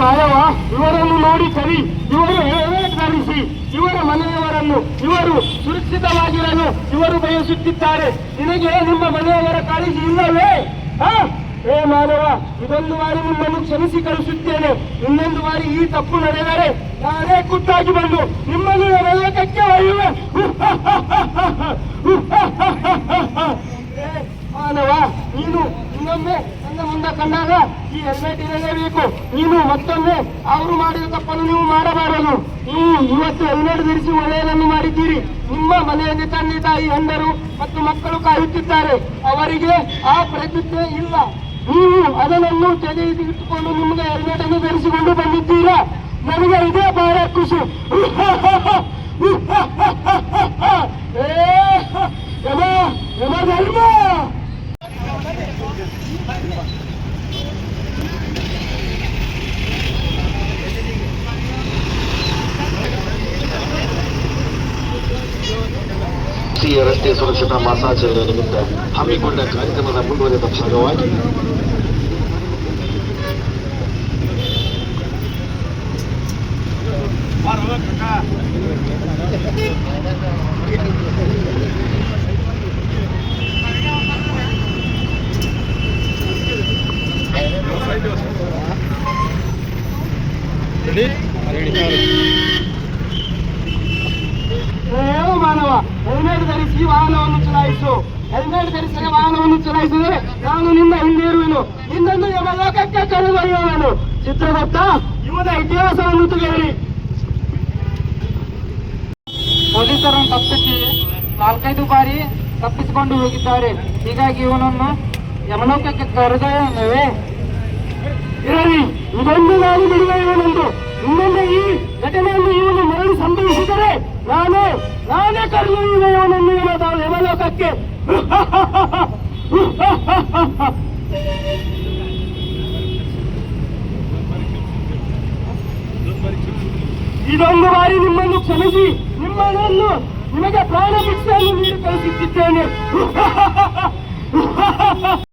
ಮಾಯವ, ಇವರನ್ನು ನೋಡಿ ಕರಿ ಇವರು ಧರಿಸಿ ಇವರ ಮನೆಯವರನ್ನು, ಇವರು ಸುರಕ್ಷಿತವಾಗಿರಲು ಇವರು ಬಯಸುತ್ತಿದ್ದಾರೆ. ನಿನಗೆ ನಿಮ್ಮ ಮನೆಯವರ ಕಾಳಜಿ ಇಲ್ಲವೇ? ಹಾ? ಏ ಮಾನವ, ಇದೊಂದು ಬಾರಿ ನಿಮ್ಮನ್ನು ಕ್ಷಮಿಸಿ ಕಳಿಸುತ್ತೇನೆ. ಇನ್ನೊಂದು ಬಾರಿ ಈ ತಪ್ಪು ನಡೆದರೆ ನಾನೇ ಕುತ್ತಾಗಿ ಬಂದು ನಿಮ್ಮನ್ನು ನರಕಕ್ಕೆ ಒಯ್ಯುವೆ ಏ ಮಾನವ ನೀನು ಇನ್ನೊಮ್ಮೆ ಮುಂದೆ ಕಂಡಾಗ ಈ ಹೆಲ್ಮೆಟ್ ಇರಲೇಬೇಕು. ನೀನು ಮತ್ತೊಮ್ಮೆ ಅವರು ಮಾಡಿದ ತಪ್ಪನ್ನು ನೀವು ಮಾಡಬಾರದು. ನೀವು ಇವತ್ತು ಹೆಲ್ಮೆಟ್ ಧರಿಸಿ ಒಳ್ಳೆಯದನ್ನು ಮಾಡಿದ್ದೀರಿ. ನಿಮ್ಮ ಮನೆಯಲ್ಲಿ ತಂದೆ ತಾಯಿ ಹೆಂಡರು ಮತ್ತು ಮಕ್ಕಳು ಕಾಯುತ್ತಿದ್ದಾರೆ. ಅವರಿಗೆ ಆ ಪ್ರತಿಜ್ಞೆ ಇಲ್ಲ. ನೀವು ಅದನ್ನು ತೆಗೆದಿಟ್ಟುಕೊಂಡು ನಿಮಗೆ ಹೆಲ್ಮೆಟ್ ಅನ್ನು ಧರಿಸಿಕೊಂಡು ಬಂದಿದ್ದೀರಾ? ನನಗೆ ಇದೇ ಬಹಳ ಖುಷಿ. ಧರ್ಮ! ರಾಷ್ಟ್ರೀಯ ರಸ್ತೆ ಸುರಕ್ಷತಾ ಮಾಸಾಚರಣೆ ನಿಮಿತ್ತ ಹಮ್ಮಿಕೊಂಡ ಕಾರ್ಯಕ್ರಮದ ಮುಂದುವರೆದ ಭಾಗವಾಗಿ ಏನು ಮಾನವ ಹೆಲ್ಮೆಟ್ ಧರಿಸಿ ವಾಹನವನ್ನು ಚಲಾಯಿಸು. ಹೆಲ್ಮೆಟ್ ಧರಿಸದೆ ವಾಹನವನ್ನು ಚಲಾಯಿಸಿದರೆ ನಾನು ನಿನ್ನ ಹಿಂದೆ ಇರುವೆನು. ನಿನ್ನನ್ನು ಯಮಲೋಕಕ್ಕೆ ಕರೆದೊಯ್ಯುವನು. ಚಿತ್ರಗುಪ್ತ ಇವನ ಇತಿಹಾಸವನ್ನು ತಿಳಿಯಲಿ. ಪೊಲೀಸರನ್ನು ತಪ್ಪಿಸಿ ನಾಲ್ಕೈದು ಬಾರಿ ತಪ್ಪಿಸಿಕೊಂಡು ಹೋಗಿದ್ದಾರೆ. ಹೀಗಾಗಿ ಇವನನ್ನು ಯಮಲೋಕಕ್ಕೆ ಕರೆದೊಯ್ಯವೇ ಇರಲಿ, ಇದೊಂದು ನಾನು ಬಿಡುವ ಇವನೊಂದು ಇನ್ನೊಂದು ಈ ಘಟನೆಯನ್ನು ಇವನು ಮರಳಿ ಸಂಭವಿಸಿದರೆ ನಾನು ನಾನೇ ಕರೆದೊಯ್ಯುವೆ ಇವನನ್ನು ಇವನ ಯಮಲೋಕಕ್ಕೆ. ಇದೊಂದು ಬಾರಿ ನಿಮ್ಮನ್ನು ಕ್ಷಮಿಸಿ, ನಿಮ್ಮನ್ನು ನಿಮಗೆ ಪ್ರಾಣ ಭಿಕ್ಷೆಯನ್ನು ನೀಡಿ ಕಳಿಸುತ್ತಿದ್ದೇನೆ.